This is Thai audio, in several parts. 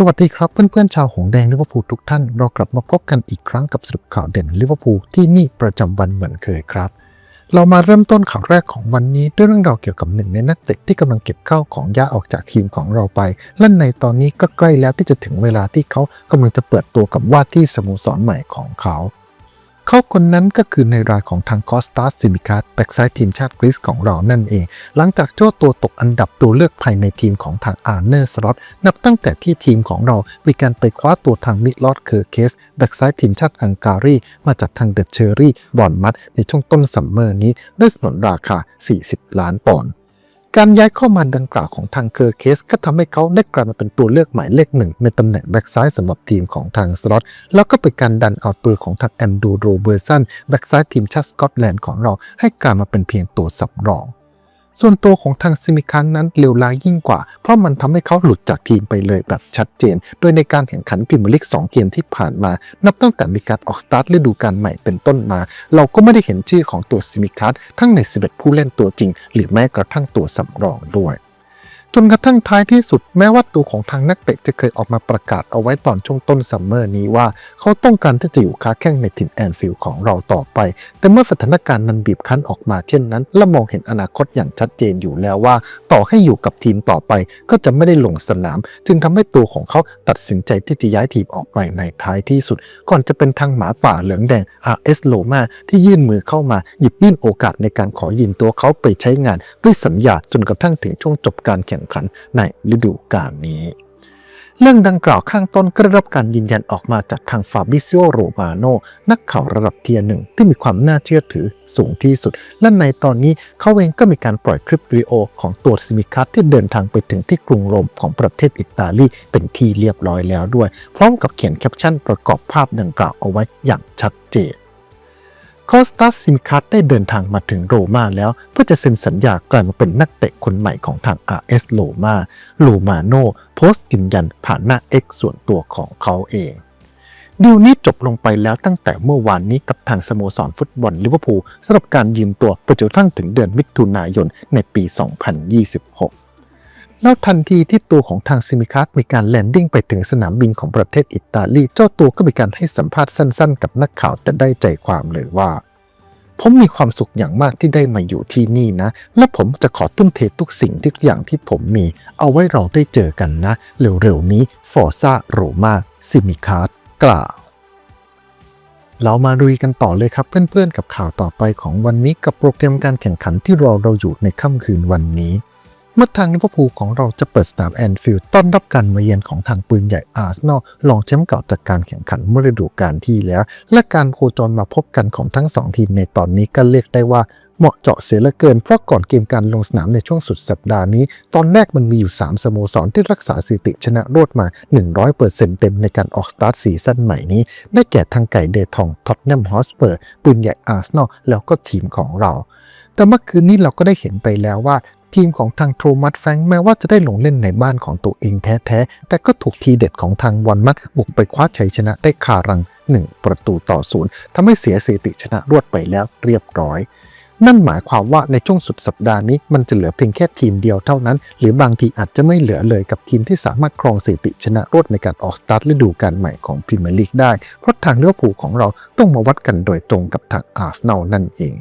สวัสดีครับเพื่อนๆชาวหงแดงลิเวอร์พูลทุกท่าน เรากลับมาพบกันอีกครั้งกับสรุปข่าวเด่นลิเวอร์พูลที่นี่ประจำวันเหมือนเคยครับ เรามาเริ่มต้นข่าวแรกของวันนี้ด้วยเรื่องราวเกี่ยวกับหนึ่งในนักเตะที่กำลังเก็บเข้าของย่าออกจากทีมของเราไป และในตอนนี้ก็ใกล้แล้วที่จะถึงเวลาที่เขากำลังจะเปิดตัวกับว่าที่สโมสรใหม่ของเขา เขาคนนั้นก็คือในรายของทางคอสตาสซิมิคัสแบ็กไซด์ทีมชาติกรีซของเรานั่นเอง หลังจากเจ้าตัวตกอันดับตัวเลือกภายในทีมของทางอาร์เนอร์สล็อตนับตั้งแต่ที่ทีมของเรามีการไปคว้าตัวทางมิลอดเคอร์เคสแบ็กไซด์ทีมชาติฮังการีมาจากทางเดอะเชอรี่บอนมัดในช่วงต้นซัมเมอร์นี้ด้วยสนนราคา 40 ล้านปอนด์ การย้ายเข้ามาดังกล่าวของทางเคอร์เคสก็ทำให้เขาได้กลายมาเป็นตัวเลือกหมายเลขหนึ่งในตำแหน่งแบ็กซ้ายสำหรับทีมของทางสล็อตแล้วก็เป็นการดันเอาตัวของทางแอนดูโรเบอร์สันแบ็กซ้ายทีมชาติสกอตแลนด์ของเราให้กลายมาเป็นเพียงตัวสำรอง ส่วนตัวของทางซิมิคันนั้นเลวร้ายยิ่งกว่า เพราะมันทำให้เขาหลุดจากทีมไปเลยแบบชัดเจน โดยในการแข่งขันพรีเมียร์ลีก2เกมที่ผ่านมา นับตั้งแต่มีการออกสตาร์ทฤดูกาลใหม่เป็นต้นมา เราก็ไม่ได้เห็นชื่อของตัวซิมิคัสทั้งใน 11 ผู้เล่นตัวจริง หรือแม้กระทั่งตัวสำรองด้วย จนกระทั่งท้ายที่สุดแม้ว่าตัวของทางนักเตะจะเคยออกมาประกาศเอาไว้ตอนช่วงต้นซัมเมอร์นี้ว่า เขาต้องการที่จะอยู่ค้าแข้งในถิ่นแอนฟิลด์ของเราต่อไป แต่เมื่อสถานการณ์นั้นบีบคั้นออกมาเช่นนั้น และมองเห็นอนาคตอย่างชัดเจนอยู่แล้วว่า ต่อให้อยู่กับทีมต่อไปก็จะไม่ได้ลงสนาม จึงทำให้ตัวของเขาตัดสินใจที่จะย้ายทีมออกไปในท้ายที่สุด ก่อนจะเป็นทางหมาป่าเหลืองแดง RS Loma ที่ยื่นมือเข้ามาหยิบยื่นโอกาสในการขอยืมตัวเขาไปใช้งานด้วยสัญญาจนกระทั่งถึงช่วงจบการแข่งขันในฤดูกาลนี้ เรื่องดังกล่าวข้างต้นก็ได้รับการยืนยันออกมาจากทางฟาบิซิโอโรมาโนนักข่าวระดับเทียร์หนึ่งที่มีความน่าเชื่อถือสูงที่สุด และในตอนนี้เขาเองก็มีการปล่อยคลิปวิดีโอของตัวซิมิคัสที่เดินทางไปถึงที่กรุงโรมของประเทศอิตาลีเป็นที่เรียบร้อยแล้วด้วย พร้อมกับเขียนแคปชั่นประกอบภาพดังกล่าวเอาไว้อย่างชัดเจน คอสตัสซิมคัสได้เดินทางมาถึงโรม่าแล้ว เพื่อจะเซ็นสัญญากลายมาเป็นนักเตะคนใหม่ของทาง RS โรม่าโลมาโนโพสต์ยืนยันผ่านหน้า X ส่วนตัวของเขาเองดีลนี้จบลงไปแล้วตั้งแต่เมื่อวานนี้กับทางสโมสรฟุตบอลลิเวอร์พูลสำหรับการยืมตัวไปจนกระทั่งถึงเดือนมิถุนายนในปี 2026 แล้วทันทีที่ตัวของทางซิมิคัสมีการแลนดิ้งไปถึงสนามบินของประเทศอิตาลีเจ้าตัวก็มีการให้สัมภาษณ์สั้นๆ กับนักข่าวแต่ได้ใจความเลยว่าผมมีความสุขอย่างมากที่ได้มาอยู่ที่นี่นะ และผมจะขอทุ่มเททุกสิ่งทุกอย่างที่ผมมี เอาไว้เราได้เจอกันนะ เร็วๆนี้ฟอร์ซาโรมาซิมิคัสกล่าว เรามาลุยกันต่อเลยครับเพื่อนๆ กับข่าวต่อไปของวันนี้กับโปรแกรมการแข่งขันที่รอเราอยู่ในค่ำคืนวันนี้ เมื่อทางลิเวอร์พูลของเราจะเปิดสนามแอนฟิลด์ต้อนรับการมาเยือนของทางปืนใหญ่อาร์เซนอลรองแชมป์เก่าจากการแข่งขันเมื่อฤดูกาลที่แล้ว และการโคจรมาพบกันของทั้งสองทีมในตอนนี้ก็เรียกได้ว่าเหมาะเจาะเสียเหลือเกิน เพราะก่อนเกมการลงสนามในช่วงสุดสัปดาห์นี้ ตอนแรกมันมีอยู่ 3 สโมสรที่รักษาสถิติชนะรวดมา 100%เต็มในการออกสตาร์ทซีซั่นใหม่นี้ ได้แก่ทางไก่เดทองท็อตแนมฮอสเปอร์ปืนใหญ่อาร์เซนอลแล้วก็ทีมของเรา แต่เมื่อคืนนี้เราก็ได้เห็นไปแล้วว่า ทีมของทางโทมัสแฟงแม้ว่าจะได้ลงเล่นในบ้านของตัวเองแท้ๆ แต่ก็ถูกทีเด็ดของทางวอนมัดบุกไปคว้าชัยชนะได้คารัง 1 ประตูต่อศูนย์ทำให้เสียสถิติชนะรวดไปแล้วเรียบร้อยนั่นหมายความว่าในช่วงสุดสัปดาห์นี้มันจะเหลือเพียงแค่ทีมเดียวเท่านั้น หรือบางทีอาจจะไม่เหลือเลยกับทีมที่สามารถครองสถิติชนะรวดในการออกสตาร์ทฤดูกาลใหม่ของพรีเมียร์ลีกได้ เพราะทางลิเวอร์พูของเราต้องมาวัดกันโดยตรงกับทางอาร์เซนอลนั่นเอง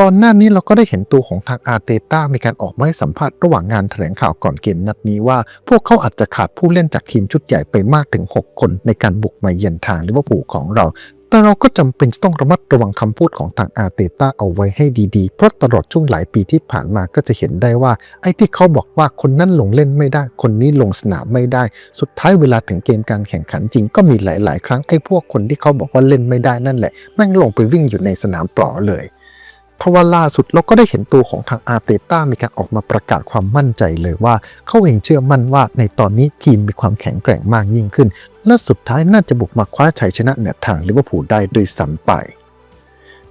ก่อนหน้านี้เราก็ได้เห็นตัวของทางอาร์เตต้ามีการออกมาให้สัมภาษณ์ระหว่างงานแถลงข่าวก่อนเกมนัดนี้ว่า พวกเขาอาจจะขาดผู้เล่นจากทีมชุดใหญ่ไปมากถึง 6 คนในการบุกมาเยือนทางลิเวอร์พูลของเรา แต่เราก็จำเป็นจะต้องระมัดระวังคำพูดของทางอาร์เตต้าเอาไว้ให้ดีๆ เพราะตลอดช่วงหลายปีที่ผ่านมาก็จะเห็นได้ว่า ไอ้ที่เขาบอกว่าคนนั้นลงเล่นไม่ได้ คนนี้ลงสนามไม่ได้ สุดท้ายเวลาถึงเกมการแข่งขันจริงก็มีหลาย ๆ ครั้งไอ้พวกคนที่เขาบอกว่าเล่นไม่ได้นั่นแหละแม่งลงไปวิ่งอยู่ในสนามเปล่าเลย ทว่าล่าสุดเราก็ได้เห็นตัวของทางอาร์เตต้ามีการออกมาประกาศความมั่นใจเลยว่าเขาเองเชื่อมั่นว่าในตอนนี้ทีมมีความแข็งแกร่งมากยิ่งขึ้น และสุดท้ายน่าจะบุกมาคว้าชัยชนะเหนือทางลิเวอร์พูลได้โดยซ้ำไป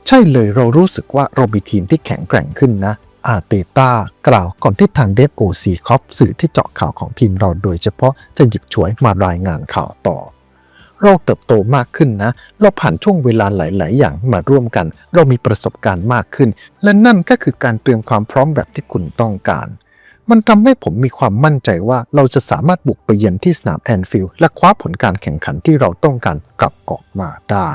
ใช่เลยเรารู้สึกว่าเรามีทีมที่แข็งแกร่งขึ้นนะอาร์เตต้ากล่าวก่อนที่ทางเดฟโอซีคอปสื่อที่เจาะข่าวของทีมเราโดยเฉพาะจะหยิบฉวยมารายงานข่าวต่อ เราเติบโตมากขึ้นนะ เราผ่านช่วงเวลาหลาย ๆ อย่างมาร่วมกัน เรามีประสบการณ์มากขึ้น และนั่นก็คือการเตรียมความพร้อมแบบที่คุณต้องการ มันทำให้ผมมีความมั่นใจว่าเราจะสามารถบุกไปเยือนที่สนามแอนฟิลด์และคว้าผลการแข่งขันที่เราต้องการกลับออกมาได้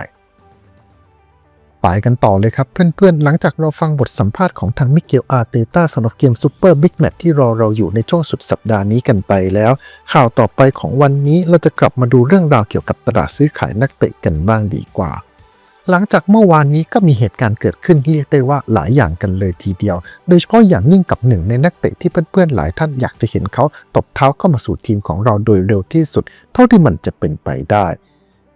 ไปกันต่อเลยครับเพื่อนๆ หลังจากเราฟังบทสัมภาษณ์ของทางมิเกลอาร์เตต้าสำหรับเกมซูเปอร์บิ๊กแมตที่รอเราอยู่ในช่วงสุดสัปดาห์นี้กันไปแล้ว ข่าวต่อไปของวันนี้เราจะกลับมาดูเรื่องราวเกี่ยวกับตลาดซื้อขายนักเตะกันบ้างดีกว่าหลังจากเมื่อวานนี้ก็มีเหตุการณ์เกิดขึ้นเรียกได้ว่าหลายอย่างกันเลยทีเดียว โดยเฉพาะอย่างยิ่งกับหนึ่งในนักเตะที่เพื่อนๆหลายท่านอยากจะเห็นเขาตบเท้าเข้ามาสู่ทีมของเราโดยเร็วที่สุด เท่าที่มันจะเป็นไปได้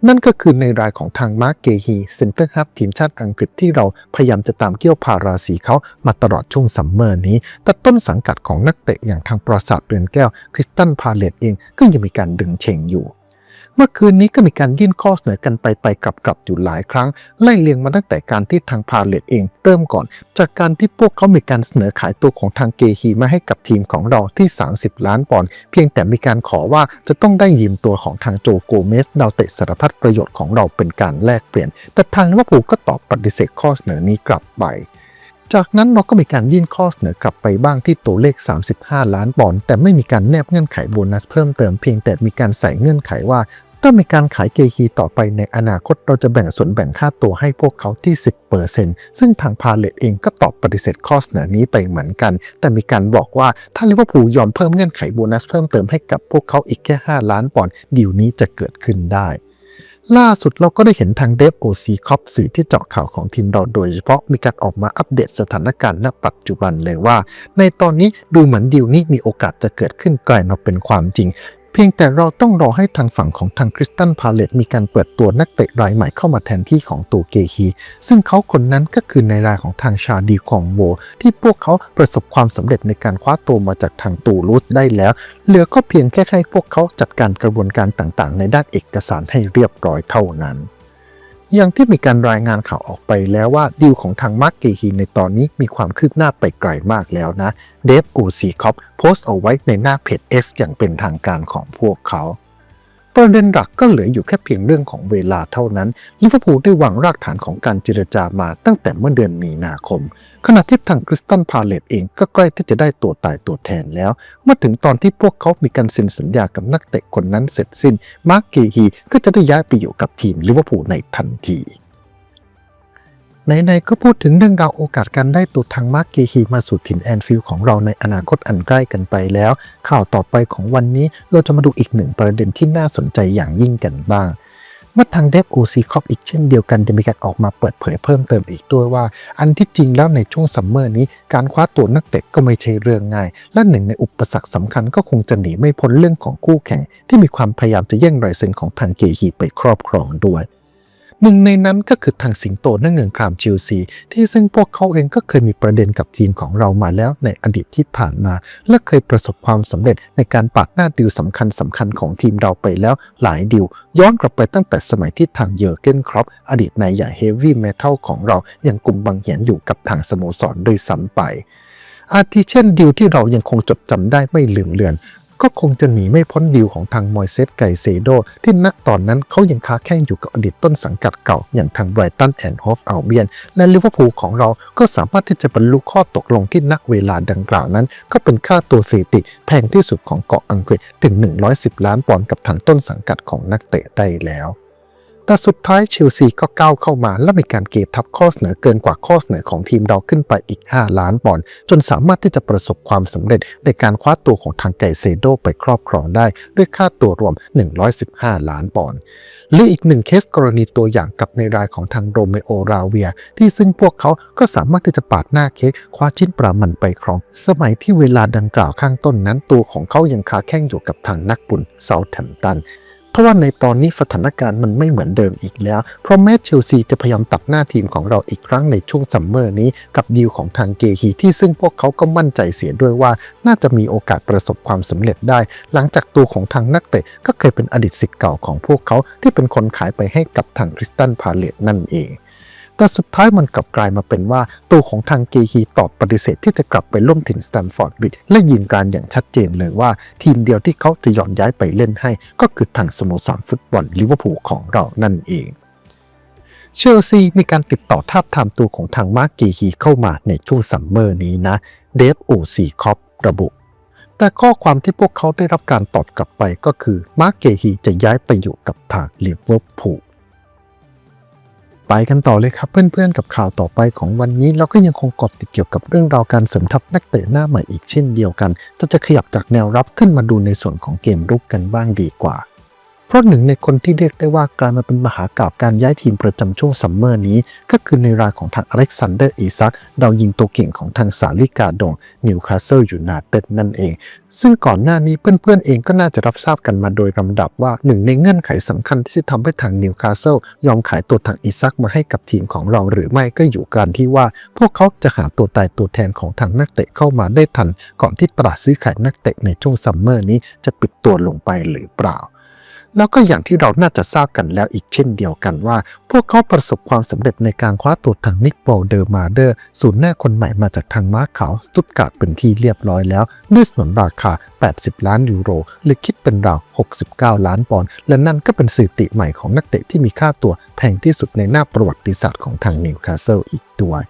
นั่นก็คือในรายของทางมาร์กเกฮีเซนเตอร์ครับทีมชาติอังกฤษที่เราพยายามจะตามเกี่ยวพาราสีเขามาตลอดช่วงซัมเมอร์นี้ แต่ต้นสังกัดของนักเตะอย่างทางปราสาทเรือนแก้วคริสตันพาเลตเองก็ยังมีการดึงเชงอยู่ เมื่อคืนนี้ก็มีการยื่นข้อเสนอกันไปไปกลับกลับอยู่หลายครั้ง ไล่เลียงมาตั้งแต่การที่ทางพาเลตเอง เริ่มก่อน จากการที่พวกเขามีการเสนอขายตัวของทางเกฮีมาให้กับทีมของเราที่ 30 ล้านปอนด์เพียงแต่มีการขอว่าจะต้องได้ยืมตัวของทางโจโกเมสดาวเตะสารพัดประโยชน์ของเราเป็นการแลกเปลี่ยน แต่ทางลิเวอร์พูลก็ตอบปฏิเสธข้อเสนอนี้กลับไป จากนั้นเราก็มีการยื่นข้อเสนอกลับไปบ้างที่ตัวเลข 35 ล้านปอนด์แต่ไม่มีการแนบเงื่อนไขโบนัสเพิ่มเติมเพียงแต่มีการใส่เงื่อนไขว่าถ้ามีการขายเกฮีต่อไปในอนาคตเราจะแบ่งส่วนแบ่งค่าตัวให้พวกเขาที่ 10%ซึ่งทางพาเลตเองก็ตอบปฏิเสธข้อเสนอนี้ไปเหมือนกัน แต่มีการบอกว่าถ้าลิเวอร์พูลยอมเพิ่มเงื่อนไขโบนัสเพิ่มเติมให้กับพวกเขาอีกแค่ 5 ล้านปอนด์ดีลนี้จะเกิดขึ้นได้ ล่าสุดเราก็ได้เห็นทางเดฟโอซีคอปสื่อที่เจาะข่าวของทีมเราโดยเฉพาะมีการออกมาอัปเดตสถานการณ์ณปัจจุบันเลยว่า ในตอนนี้ดูเหมือนดีลนี้มีโอกาสจะเกิดขึ้นกลายมาเป็นความจริง เพียงแต่เราต้องรอให้ทางฝั่งของทางคริสตันพาเลตมีการเปิดตัวนักเตะรายใหม่เข้ามาแทนที่ของตัวเกฮี ซึ่งเขาคนนั้นก็คือในรายของทางชาดีของโว ที่พวกเขาประสบความสำเร็จในการคว้าตัวมาจากทางตูรูสได้แล้ว เหลือก็เพียงแค่ให้พวกเขาจัดการกระบวนการต่างๆ ในด้านเอกสารให้เรียบร้อยเท่านั้น อย่างที่มีการรายงานข่าวออกไปแล้วว่าดีลของทางมาร์กเกฮีในตอนนี้มีความคืบหน้าไปไกลมากแล้วนะ เดฟกูซีคอปโพสต์เอาไว้ในหน้าเพจ X อย่างเป็นทางการของพวกเขา ประเด็นหลักก็เหลืออยู่แค่เพียงเรื่องของเวลาเท่านั้นลิเวอร์พูลได้วางรากฐานของการเจรจามาตั้งแต่เมื่อเดือนมีนาคม ขณะที่ทางคริสตันพาเลตเองก็ใกล้ที่จะได้ตัวตายตัวแทนแล้ว เมื่อถึงตอนที่พวกเขามีการเซ็นสัญญากับนักเตะคนนั้นเสร็จสิ้นมาร์กเกฮีก็จะได้ย้ายไปอยู่กับทีมลิเวอร์พูลในทันที ไหนๆก็พูดถึงเรื่องราวโอกาสการได้ตัวทางมาร์กเกฮีมาสู่ถิ่นแอนฟิลด์ของเราในอนาคตอันใกล้กันไปแล้ว ข่าวต่อไปของวันนี้เราจะมาดูอีกหนึ่งประเด็นที่น่าสนใจอย่างยิ่งกันบ้างเมื่อทางเดฟโอซีคอปอีกเช่นเดียวกันจะมีการออกมาเปิดเผยเพิ่มเติมอีกด้วยว่า อันที่จริงแล้วในช่วงซัมเมอร์นี้ การคว้าตัวนักเตะก็ไม่ใช่เรื่องง่าย และหนึ่งในอุปสรรคสำคัญก็คงจะหนีไม่พ้นเรื่องของคู่แข่ง ที่มีความพยายามจะแย่งลายเซ็นของทางเกฮีไปครอบครองด้วย หนึ่งในนั้นก็คือทางสิงโตนั่งเงินครามชิลซีที่ซึ่งพวกเขาเองก็เคยมีประเด็นกับทีมของเรามาแล้วในอดีตที่ผ่านมา และเคยประสบความสำเร็จในการปาดหน้าดิวสำคัญสำคัญของทีมเราไปแล้วหลายดิว ย้อนกลับไปตั้งแต่สมัยที่ทางเยอร์เกนครอปอดีตนายใหญ่เฮฟวี่เมทัลของเรายังกลุ่มบังเหียนอยู่กับทางสโมสรด้วยซ้ำไปอาทิเช่นดิวที่เรายังคงจดจำได้ไม่ลืมเลือน ก็คงจะหนีไม่พ้นดีลของทางมอยเซสไกเซโด ที่นักตอนนั้นเขายังค้าแข่งอยู่กับอดีตต้นสังกัดเก่า อย่างทางไบรตันแอนด์ฮอฟอัลเบียนและลิเวอร์พูลของเราก็สามารถที่จะบรรลุข้อตกลงที่นักเวลาดังกล่าวนั้น ก็เป็นค่าตัวสถิติแพงที่สุดของเกาะอังกฤษถึง 110 ล้านปอนด์กับทางต้นสังกัดของนักเตะได้แล้ว แต่สุดท้ายเชลซีก็ก้าวเข้ามาและมีการเกทับข้อเสนอเกินกว่าข้อเสนอของทีมเราขึ้นไปอีก 5 ล้านปอนด์จนสามารถที่จะประสบความสำเร็จในการคว้าตัวของทางไกเซโดไปครอบครองได้ ด้วยค่าตัวรวม 115 ล้านปอนด์หรืออีกหนึ่งเคสกรณีตัวอย่างกับในรายของทางโรเมโอราเวีย ที่ซึ่งพวกเขาก็สามารถที่จะปาดหน้าเค้กคว้าชิ้นปลามันไปครอง สมัยที่เวลาดังกล่าวข้างต้นนั้นตัวของเขายังคาแข่งอยู่กับทางนักบุญเซาแธมป์ตัน เพราะว่าในตอนนี้สถานการณ์มันไม่เหมือนเดิมอีกแล้ว เพราะแม้เชลซีจะพยายามตัดหน้าทีมของเราอีกครั้งในช่วงซัมเมอร์นี้กับดีลของทางเกฮีที่ซึ่งพวกเขาก็มั่นใจเสียด้วยว่า น่าจะมีโอกาสประสบความสำเร็จได้ หลังจากตัวของทางนักเตะก็เคยเป็นอดีตสิทธิ์เก่าของพวกเขาที่เป็นคนขายไปให้กับทางคริสตันพาเลตนั่นเอง แต่สุดท้ายมันกลับกลายมาเป็นว่า ตัวของทางเกฮีตอบปฏิเสธที่จะกลับไปล่วมถิ่นสแตนฟอร์ดบิดและยืนการอย่างชัดเจนเลยว่า ทีมเดียวที่เขาจะยอมย้ายไปเล่นให้ ก็คือทางสโมสรฟุตบอลลิเวอร์พูลของเรานั่นเองเชลซีมีการติดต่อทาบทามตัวของทางมาร์กเกฮีเข้ามาในช่วงซัมเมอร์นี้นะ เดฟโอซีคอประบุ แต่ข้อความที่พวกเขาได้รับการตอบกลับไปก็คือมาร์กเกฮีจะย้ายไปอยู่กับทางลิเวอร์พูล ไปกันต่อเลยครับเพื่อนๆกับข่าวต่อไปของวันนี้เราก็ยังคงเกาะติดเกี่ยวกับเรื่องราวการเสริมทัพนักเตะหน้าใหม่อีกเช่นเดียวกันแต่จะขยับจากแนวรับขึ้นมาดูในส่วนของเกมรุกกันบ้างดีกว่า ราะหนึ่งในคนที่เรียกได้ว่ากลายมาเป็นมหากราบการย้ายทีมประจำช่วงซัมเมอร์นี้ ก็คือในรายของทางอเล็กซานเดอร์อีซักดาวยิงตัวเก่งของทางสาลิกาดงนิวคาสเซิลยูไนเต็ดนั่นเอง ซึ่งก่อนหน้านี้เพื่อนๆเองก็น่าจะรับทราบกันมาโดยลำดับว่าหนึ่งในเงื่อนไขสำคัญที่จะทำให้ทางนิวคาสเซิลยอมขายตัวทางอีซักมาให้กับทีมของเราหรือไม่ก็อยู่การที่ว่า พวกเขาจะหาตัวตายตัวแทนของทางนักเตะเข้ามาได้ทัน ก่อนที่ตลาดซื้อขายนักเตะในช่วงซัมเมอร์นี้จะปิดตัวลงไปหรือเปล่า แล้วก็อย่างที่เราน่าจะทราบกันแล้วอีกเช่นเดียวกันว่า พวกเขาประสบความสำเร็จในการคว้าตัวทางนิกโบลเดอร์มาเดอร์ศูนย์หน้าคนใหม่มาจากทางม้าขาวสตุตการ์ดเป็นที่เรียบร้อยแล้ว ด้วยสนนราคา 80 ล้านยูโร หรือคิดเป็นราว 69 ล้านปอนด์และนั่นก็เป็นสถิติใหม่ของนักเตะที่มีค่าตัวแพงที่สุดในหน้าประวัติศาสตร์ของทางนิวคาสเซิลอีกด้วย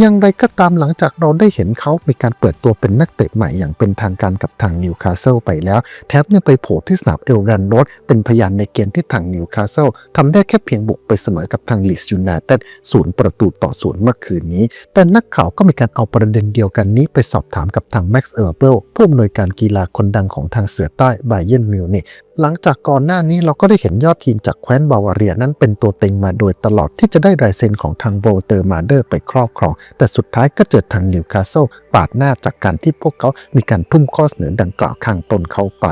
อย่างไรก็ตามหลังจากเราได้เห็นเขามีการเปิดตัวเป็นนักเตะใหม่อย่างเป็นทางการกับทางนิวคาสเซิลไปแล้ว แทบเนี่ยไปโผล่ที่สนามเอลแรนโรดเป็นพยานในเกมที่ทางนิวคาสเซิลทำได้แค่เพียงบุกไปเสมอกับทางลีสยูไนเต็ดศูนย์ประตูต่อศูนย์เมื่อคืนนี้ แต่นักข่าวก็มีการเอาประเด็นเดียวกันนี้ไปสอบถามกับทางแม็กซ์เออร์เบิลผู้อำนวยการกีฬาคนดังของทางเสือใต้ไบเยนมิวนิก หลังจากก่อนหน้านี้เราก็ได้เห็นยอดทีมจากแคว้นบาวาเรียนั้นเป็นตัวเต็งมาโดยตลอดที่จะได้ลายเซ็นของทางโวลเตอร์มาเดอร์ไปครอบครอง แต่สุดท้ายก็เจอทางนิวคาสเซิลปาดหน้าจากการที่พวกเขามีการทุ่มข้อเสนอดังกล่าวข้างต้นเข้าไป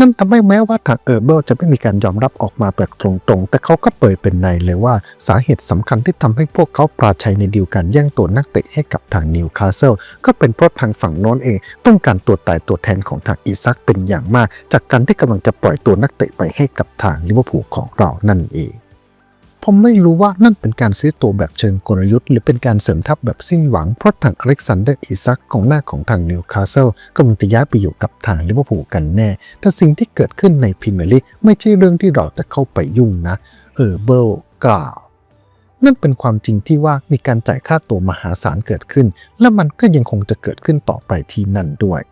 นั่นทำให้แม้ว่าทางเออร์เบิลจะไม่มีการยอมรับออกมาแบบตรงๆ แต่เขาก็เปิดเป็นในเลยว่าสาเหตุสำคัญที่ทำให้พวกเขาปราชัยในดีลการแย่งตัวนักเตะให้กับทางนิวคาสเซิลก็เป็นเพราะทางฝั่งโน้นเองต้องการตัวตายตัวแทนของทางอีซักเป็นอย่างมาก จากการที่กำลังจะปล่อยตัวนักเตะไปให้กับทางลิเวอร์พูลของเรานั่นเอง ผมไม่รู้ว่านั่นเป็นการซื้อตัวแบบเชิงกลยุทธ์ หรือเป็นการเสริมทัพแบบสิ้นหวัง เพราะทางอเล็กซานเดอร์อิซักของหน้าของทางนิวคาสเซิลกำลังจะย้ายไปอยู่กับทางลิเวอร์พูลกันแน่ แต่สิ่งที่เกิดขึ้นในพรีเมียร์ลีกไม่ใช่เรื่องที่เราจะเข้าไปยุ่งนะ เออเบิลกล่าวนั่นเป็นความจริงที่ว่ามีการจ่ายค่าตัวมหาศาลเกิดขึ้น และมันก็ยังคงจะเกิดขึ้นต่อไปที่นั่นด้วย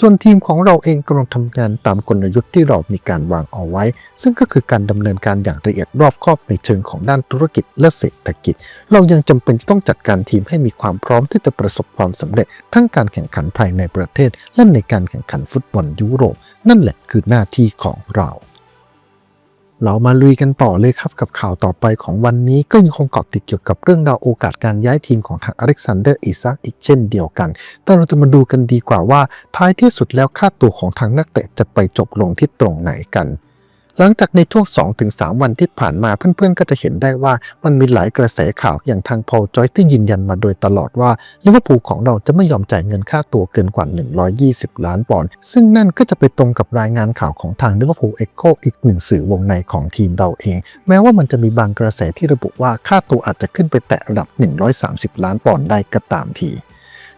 ส่วนทีมของเราเองกำลังทำงานตามกลยุทธ์ที่เรามีการวางเอาไว้ ซึ่งก็คือการดำเนินการอย่างละเอียดรอบคอบในเชิงของด้านธุรกิจและเศรษฐกิจ เรายังจำเป็นจะต้องจัดการทีมให้มีความพร้อมที่จะประสบความสำเร็จ ทั้งการแข่งขันภายในประเทศ และในการแข่งขันฟุตบอลยุโรป นั่นแหละคือหน้าที่ของเรา เรามาลุยกันต่อเลยครับกับข่าวต่อไปของวันนี้ก็ยังคงเกาะติดเกี่ยวกับเรื่องราวโอกาสการย้ายทีมของทางอเล็กซานเดอร์อิซักอีกเช่นเดียวกัน แต่เราจะมาดูกันดีกว่าว่าท้ายที่สุดแล้วค่าตัวของทางนักเตะจะไปจบลงที่ตรงไหนกัน หลังจากในช่วง 2-3 วันที่ผ่านมาเพื่อนๆ ก็จะเห็นได้ว่ามันมีหลายกระแสข่าวอย่างทางพอลจอยที่ยืนยันมาโดยตลอดว่าลิเวอร์พูลของเราจะไม่ยอมจ่ายเงินค่าตัวเกินกว่า 120 ล้านปอนด์ซึ่งนั่นก็จะไปตรงกับรายงานข่าวของทางลิเวอร์พูลเอ็กโคอีกหนึ่งสื่อวงในของทีมเราเอง แม้ว่ามันจะมีบางกระแสที่ระบุว่าค่าตัวอาจจะขึ้นไปแตะระดับ 130 ล้านปอนด์ได้ก็ตามที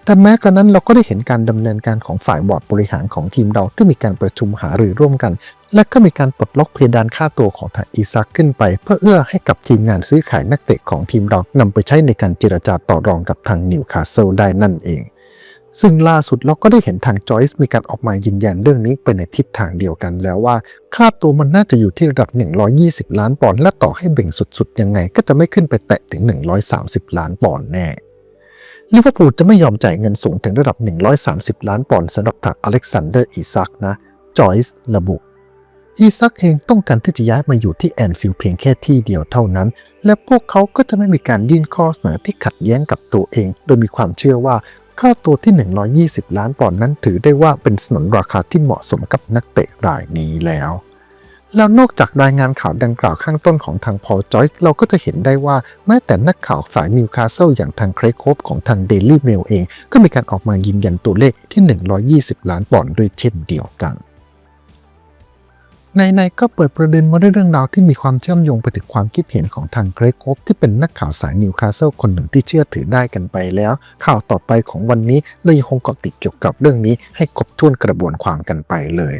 แต่แม้กระนั้นเราก็ได้เห็นการดำเนินการของฝ่ายบอร์ดบริหารของทีมเราที่มีการประชุมหารือร่วมกัน และก็มีการปลดล็อกเพดานค่าตัวของทางอีซักขึ้นไป เพื่อเอื้อให้กับทีมงานซื้อขายนักเตะของทีมเรานำไปใช้ในการเจรจาต่อรองกับทางนิวคาสเซิลได้นั่นเอง ซึ่งล่าสุดเราก็ได้เห็นทางจอยส์มีการออกมายืนยันเรื่องนี้ไปในทิศทางเดียวกันแล้วว่า ค่าตัวมันน่าจะอยู่ที่ระดับ 120 ล้านปอนด์และต่อให้เบ่งสุดๆยังไง ก็จะไม่ขึ้นไปแตะถึง 130 ล้านปอนด์แน่ ลิเวอร์พูลจะไม่ยอมจ่ายเงินสูงถึงระดับ 130 ล้านปอนด์สำหรับทางอเล็กซานเดอร์อีซักนะ จอยส์ระบุอีซักเองต้องการที่จะย้ายมาอยู่ที่แอนฟิลด์เพียงแค่ที่เดียวเท่านั้น และพวกเขาก็จะไม่มีการยื่นข้อเสนอที่ขัดแย้งกับตัวเอง โดยมีความเชื่อว่าค่าตัวที่ 120 ล้านปอนด์นั้นถือได้ว่าเป็นสนนราคาที่เหมาะสมกับนักเตะรายนี้แล้ว แล้วนอกจากรายงานข่าวดังกล่าวข้างต้นของทางพอจอยส์เราก็จะเห็นได้ว่าแม้แต่นักข่าวฝ่ายนิวคาสเซิลอย่างทางเครกโคฟของทางเดลี่เมลเอง ก็มีการออกมายืนยันตัวเลขที่ 120 ล้านปอนด์ด้วยเช่นเดียวกันในๆก็เปิดประเด็นมาด้วยเรื่องราวที่มีความเชื่อมโยงไปถึงความคิดเห็นของทางเกรกโคฟที่เป็นนักข่าวสายนิวคาสเซิลคนหนึ่งที่เชื่อถือได้กันไปแล้ว ข่าวต่อไปของวันนี้เรายังคงเกาะติดเกี่ยวกับเรื่องนี้ให้ครบถ้วนกระบวนความกันไปเลย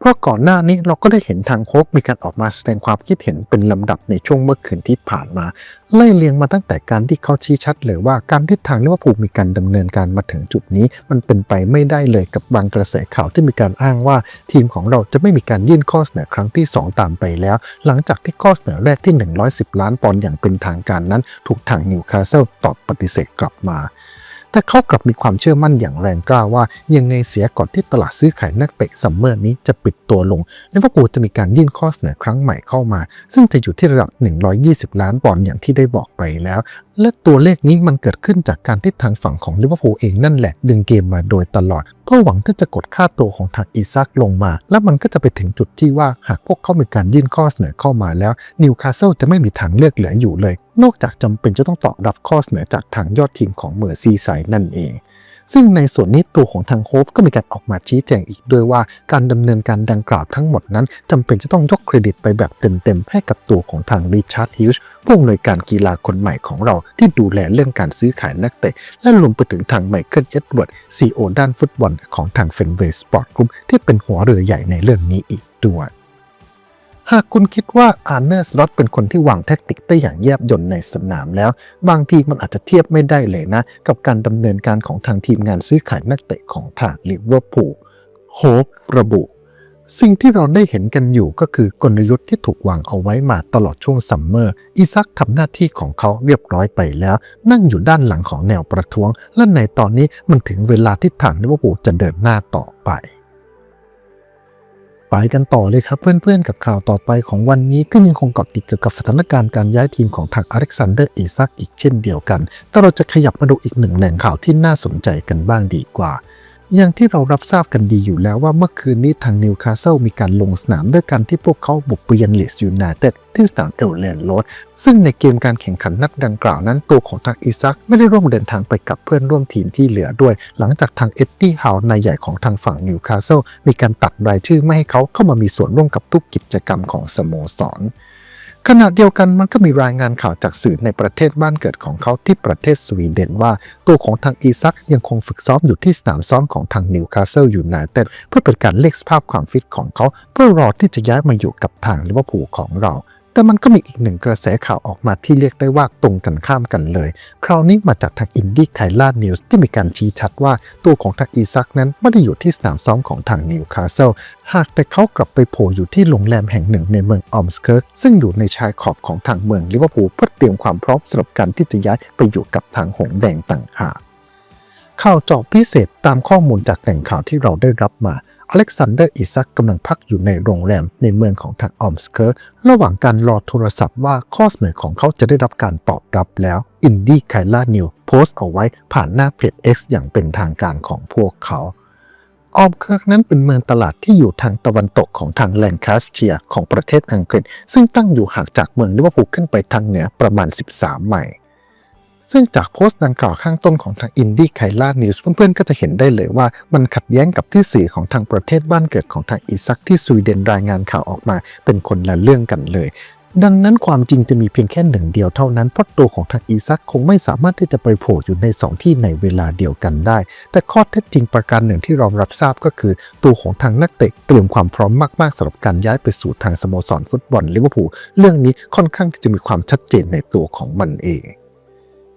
เพราะก่อนหน้านี้เราก็ได้เห็นทางโคกมีการออกมาแสดงความคิดเห็นเป็นลำดับในช่วงเมื่อคืนที่ผ่านมา ไล่เลียงมาตั้งแต่การที่เขาชี้ชัดเลยว่าการที่ทางลิเวอร์พูลมีการดำเนินการมาถึงจุดนี้ มันเป็นไปไม่ได้เลยกับบางกระแสข่าวที่มีการอ้างว่า ทีมของเราจะไม่มีการยื่นข้อเสนอครั้งที่ 2 ตามไปแล้ว หลังจากที่ข้อเสนอแรกที่ 110 ล้านปอนด์อย่างเป็นทางการนั้นถูกทางนิวคาสเซิลตอบปฏิเสธกลับมา แต่เขากลับมีความเชื่อมั่นอย่างแรงกล้าว่า ยังไงเสียก่อนที่ตลาดซื้อขายนักเตะซัมเมอร์นี้จะปิดตัวลงลิเวอร์พูลจะมีการยื่นข้อเสนอครั้งใหม่เข้ามา ซึ่งจะอยู่ที่ระดับ 120 ล้านปอนด์อย่างที่ได้บอกไปแล้ว และตัวเลขนี้มันเกิดขึ้นจากการที่ทางฝั่งของลิเวอร์พูลเองนั่นแหละ ดึงเกมมาโดยตลอด เพื่อหวังที่จะกดค่าตัวของทางอีซักลงมา และมันก็จะไปถึงจุดที่ว่าหากพวกเขามีการยื่นข้อเสนอเข้ามาแล้วนิวคาสเซิลจะไม่มีทางเลือกเหลืออยู่เลย นอกจากจำเป็นจะต้องตอบรับข้อเสนอจากทางยอดทีมของเมอร์ซีไซนั่นเอง ซึ่งในส่วนนี้ตัวของทางโฮปก็มีการออกมาชี้แจงอีกด้วยว่าการดำเนินการดังกล่าวทั้งหมดนั้นจำเป็นจะต้องยกเครดิตไปแบบเต็มๆให้กับตัวของทางริชาร์ดฮิวส์ผู้อำนวยการกีฬาคนใหม่ของเราที่ดูแลเรื่องการซื้อขายนักเตะ และรวมไปถึงทางไมเคิลเอ็ดเวิร์ดซีโอด้านฟุตบอลของทางเฟนเวย์สปอร์ตกรุ๊ปที่เป็นหัวเรือใหญ่ในเรื่องนี้อีกด้วย หากคุณคิดว่าอาร์เนอร์สล็อตเป็นคนที่วางแทคติกได้อย่างแยบยลในสนามแล้ว บางทีมันอาจจะเทียบไม่ได้เลยนะ กับการดำเนินการของทางทีมงานซื้อขายนักเตะของทางลิเวอร์พูลโฮประบุ สิ่งที่เราได้เห็นกันอยู่ก็คือกลยุทธ์ที่ถูกวางเอาไว้มาตลอดช่วงซัมเมอร์อีซักทำหน้าที่ของเขาเรียบร้อยไปแล้ว นั่งอยู่ด้านหลังของแนวประท้วง และในตอนนี้มันถึงเวลาที่ทางลิเวอร์พูลจะเดินหน้าต่อไป ไปกันต่อเลยครับเพื่อนๆ กับข่าวต่อไปของวันนี้ก็ยังคงเกาะติดเกี่ยวกับสถานการณ์การย้ายทีมของทางอเล็กซานเดอร์อีซักอีกเช่นเดียวกัน แต่เราจะขยับมาดูอีกหนึ่งแหล่งข่าวที่น่าสนใจกันบ้างดีกว่า อย่างที่เรารับทราบกันดีอยู่แล้วว่าเมื่อคืนนี้ทางนิวคาสเซิลมีการลงสนามด้วยการที่พวกเขาบุกไปเยือนลีสยูไนเต็ดที่สนามเอลแลนโรดซึ่งในเกมการแข่งขันนัดดังกล่าวนั้นตัวของทางอิซักไม่ได้ร่วมเดินทางไปกับเพื่อนร่วมทีมที่เหลือด้วย หลังจากทางเอ็ดดี้ฮาวนายใหญ่ของทางฝั่งนิวคาสเซิลมีการตัดรายชื่อไม่ให้เขาเข้ามามีส่วนร่วมกับทุกกิจกรรมของสโมสร ขณะเดียวกันมันก็มีรายงานข่าวจากสื่อในประเทศบ้านเกิดของเขาที่ประเทศสวีเดนว่า ตัวของทางอีซักยังคงฝึกซ้อมอยู่ที่สนามซ้อมของทางนิวคาสเซิลยูไนเต็ดเพื่อเป็นการเล็กสภาพความฟิตของเขา เพื่อรอที่จะย้ายมาอยู่กับทางลิเวอร์พูลของเรา แต่มันก็มีอีกหนึ่งกระแสข่าวออกมาที่เรียกได้ว่าตรงกันข้ามกันเลย คราวนี้มาจากทางอินดี้ไคล่านิวส์ที่มีการชี้ชัดว่าตัวของทางอีซักนั้นไม่ได้อยู่ที่สนามซ้อมของทางนิวคาสเซิลหากแต่เขากลับไปโผล่อยู่ที่โรงแรมแห่งหนึ่งในเมืองออมสเคิร์กซึ่งอยู่ในชายขอบของทางเมืองลิเวอร์พูลเพื่อเตรียมความพร้อมสำหรับการที่จะย้ายไปอยู่กับทางหงแดงต่างหาก ข่าวเจาะพิเศษตามข้อมูลจากแหล่งข่าวที่เราได้รับมา อเล็กซานเดอร์อิซักกำลังพักอยู่ในโรงแรมในเมืองของทางออมสเคิร์กระหว่างการรอโทรศัพท์ว่าข้อเสนอของเขาจะได้รับการตอบรับแล้ว อินดี้ไคล่านิวโพสต์เอาไว้ผ่านหน้าเพจ X อย่างเป็นทางการของพวกเขาออมเคิร์กนั้นเป็นเมืองตลาดที่อยู่ทางตะวันตกของทางแลนคาสเชียของประเทศอังกฤษ ซึ่งตั้งอยู่ห่างจากเมืองลิเวอร์พูลขึ้นไปทางเหนือประมาณ 13 ไมล์ ซึ่งจากโพสต์ดังกล่าวข้างต้นของทางอินดี้ไคล่านิวส์เพื่อนๆก็จะเห็นได้เลยว่ามันขัดแย้งกับที่สื่อของทางประเทศบ้านเกิดของทางอีซักที่สวีเดนรายงานข่าวออกมา เป็นคนละเรื่องกันเลยดังนั้นความจริงจะมีเพียงแค่หนึ่งเดียวเท่านั้นเพราะตัวของทางอีซักคงไม่สามารถที่จะไปโผล่อยู่ในสองที่ในเวลาเดียวกันได้ แต่ข้อเท็จจริงประการหนึ่งที่เรารับทราบก็คือ ตัวของทางนักเตะเตรียมความพร้อมมากๆสำหรับการย้ายไปสู่ทางสโมสรฟุตบอลลิเวอร์พูลเรื่องนี้ค่อนข้างที่จะมีความชัดเจนในตัวของมันเอง